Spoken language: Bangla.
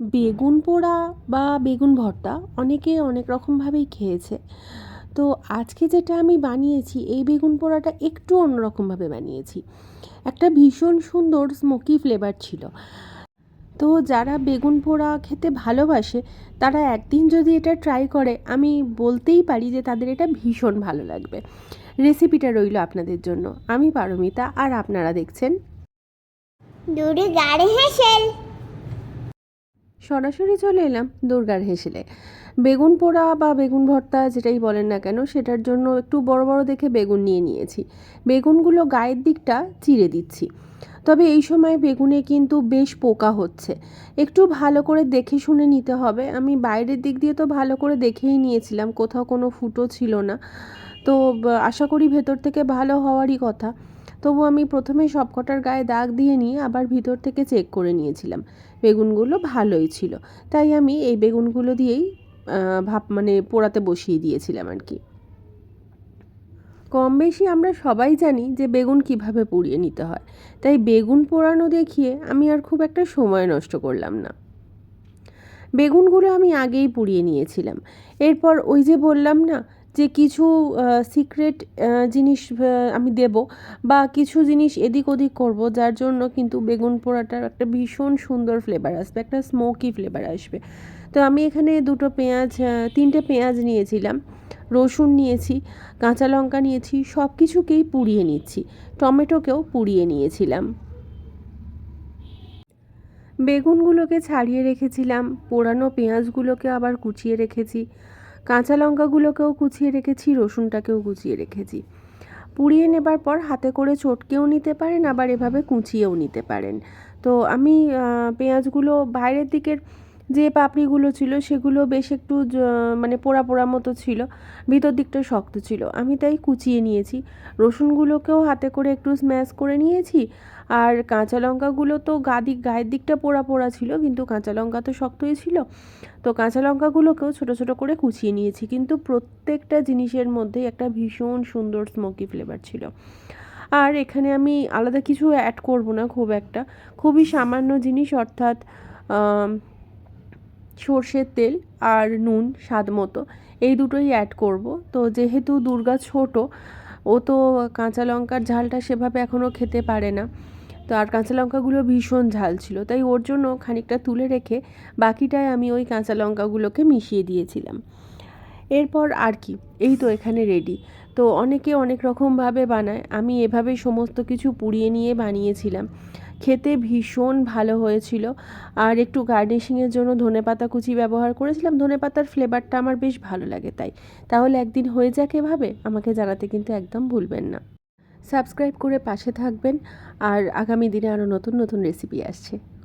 বেগুন পোড়া বা বেগুন ভর্তা অনেকে অনেক রকমভাবেই খেয়েছে। তো আজকে যেটা আমি বানিয়েছি, এই বেগুন পোড়াটা একটু অন্যরকমভাবে বানিয়েছি। একটা ভীষণ সুন্দর স্মোকি ফ্লেভার ছিল। তো যারা বেগুন পোড়া খেতে ভালোবাসে, তারা একদিন যদি এটা ট্রাই করে, আমি বলতেই পারি যে তাদের এটা ভীষণ ভালো লাগবে। রেসিপিটা রইল আপনাদের জন্য। আমি পারমিতা, আর আপনারা দেখছেন সরাসরি চলে এলাম দুর্গার হেসেলে। বেগুন পোড়া বা বেগুন ভর্তা যেটাই বলেন না কেন, সেটার জন্য একটু বড় বড় দেখে বেগুন নিয়ে নিয়েছি। বেগুনগুলো গায়ের দিকটা চিড়ে দিচ্ছি। তবে এই সময় বেগুনে কিন্তু বেশ পোকা হচ্ছে। একটু ভালো করে দেখে শুনে নিতে হবে। আমি বাইরের দিক দিয়ে তো ভালো করে দেখেই নিয়েছিলাম, কোথাও কোনো ফুটো ছিল না। তো আশা করি ভেতর থেকে ভালো হওয়ারই কথা। তবু আমি প্রথমে সবকটার গায়ে দাগ দিয়ে নিয়ে আবার ভিতর থেকে চেক করে নিয়েছিলাম। বেগুনগুলো ভালোই ছিল। তাই আমি এই বেগুনগুলো দিয়েই ভাপ মানে পোড়াতে বসিয়ে দিয়েছিলাম আর কি। কম বেশি আমরা সবাই জানি যে বেগুন কীভাবে পুড়িয়ে নিতে হয়। তাই বেগুন পোড়ানো দেখিয়ে আমি আর খুব একটা সময় নষ্ট করলাম না। বেগুনগুলো আমি আগেই পুড়িয়ে নিয়েছিলাম। এরপর ওই যে বললাম না যে কিছু সিক্রেট জিনিস আমি দেব বা কিছু জিনিস এদিক ওদিক করব, যার জন্য কিন্তু বেগুন পোড়াটার একটা ভীষণ সুন্দর ফ্লেভার আসবে, একটা স্মোকি ফ্লেভার আসবে। তো আমি এখানে দুটো পেঁয়াজ তিনটে পেঁয়াজ নিয়েছিলাম, রসুন নিয়েছি, কাঁচা লঙ্কা নিয়েছি সব কিছুকেই পুড়িয়ে নিচ্ছি, টমেটোকেও পুড়িয়ে নিয়েছিলাম। বেগুনগুলোকে ছাড়িয়ে রেখেছিলাম, পোড়ানো পেঁয়াজগুলোকে আবার কুচিয়ে রেখেছি কাঁচা লঙ্কাগুলোকেও কুচিয়ে রেখেছি, রসুনটাকেও কুচিয়ে রেখেছি। পুড়িয়ে নেবার পর হাতে করে চটকেও নিতে পারেন, আবার এভাবে কুচিয়েও নিতে পারেন। তো আমি পেঁয়াজগুলো বাইরের দিকের যে পাপড়িগুলো ছিল সেগুলো বেশ একটু মানে পোড়া পোড়া মতো ছিল, ভিতর দিকটা শক্ত ছিল। আমি তাই কুচিয়ে নিয়েছি। রসুনগুলোকেও হাতে করে একটু স্ম্যাশ করে নিয়েছি। আর কাঁচা লঙ্কাগুলো তো গা দিক, গায়ের দিকটা পোড়া পোড়া ছিল, কিন্তু কাঁচা লঙ্কা তো শক্তই ছিল। তো কাঁচা লঙ্কাগুলোকেও ছোটো ছোটো করে কুচিয়ে নিয়েছি, কিন্তু প্রত্যেকটা জিনিসের মধ্যেই একটা ভীষণ সুন্দর স্মোকি ফ্লেভার ছিল। আর এখানে আমি আলাদা কিছু অ্যাড করব না খুব একটা। খুবই সামান্য জিনিস, অর্থাৎ সর্ষের তেল আর নুন স্বাদ মতো। এই দুটোই অ্যাড করব। তো যেহেতু দুর্গা ছোট, ও তো কাঁচা লঙ্কার ঝালটা সেভাবে এখনও খেতে পারে না। তো আর কাঁচা লঙ্কাগুলো ভীষণ ঝাল ছিল। তাই ওর জন্য খানিকটা তুলে রেখে বাকিটায় আমি ওই কাঁচা লঙ্কাগুলোকে মিশিয়ে দিয়েছিলাম। এরপর আর কি? এই তো এখানে রেডি তো অনেকে অনেক রকমভাবে বানায়। আমি এভাবেই সমস্ত কিছু পুড়িয়ে নিয়ে বানিয়েছিলাম। খেতে ভীষণ ভালো হয়েছিল। আর একটু গার্নিশিংয়ের জন্য ধনেপাতা কুচি ব্যবহার করেছিলাম। ধনেপাতার ফ্লেভারটা আমার বেশ ভালো লাগে তাই। তাহলে একদিন হয়ে যাক এভাবে। আমাকে জানাতে কিন্তু একদম ভুলবেন না। সাবস্ক্রাইব করে পাশে থাকবেন। আর আগামী দিনে আরও নতুন নতুন রেসিপি আসছে।